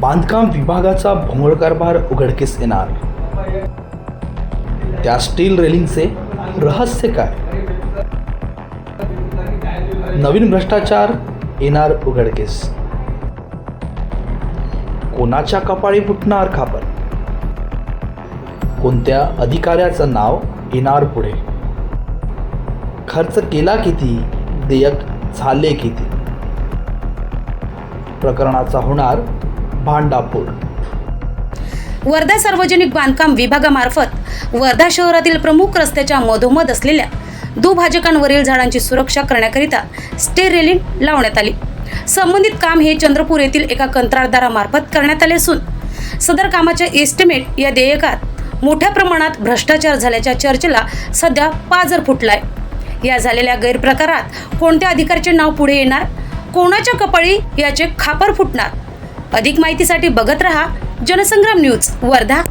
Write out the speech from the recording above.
बांधकाम विभागाचा भोंगळ कारभार उघडकीस येणार. त्या स्टील रेलिंगचे रहस्य काय? नवीन भ्रष्टाचार येणार उघडकीस. कोणाच्या कपाळी फुटणार खापर? कोणत्या अधिकाऱ्याचं नाव येणार पुढे? खर्च केला किती? देयक झाले किती? प्रकरणाचा होणार भांडापूर. वर्धा सार्वजनिक बांधकाम विभागामार्फत वर्धा शहरातील प्रमुख रस्त्याच्या मधोमध असलेल्या दुभाजकांवरील झाडांची सुरक्षा करण्याकरिता स्टे रेलिंग लावण्यात आली. संबंधित काम हे चंद्रपूर येथील एका कंत्राटदारामार्फत करण्यात आले असून सदर कामाच्या एस्टिमेट या देयकात मोठ्या प्रमाणात भ्रष्टाचार झाल्याच्या चर्चेला सध्या पाजर फुटलाय. या झालेल्या गैरप्रकारात कोणत्या अधिकाऱ्याचे नाव पुढे येणार कोणाच्या कपाळी याचे खापर फुटणार अधिक माहितीसाठी बघत रहा जनसंग्राम न्यूज वर्धा.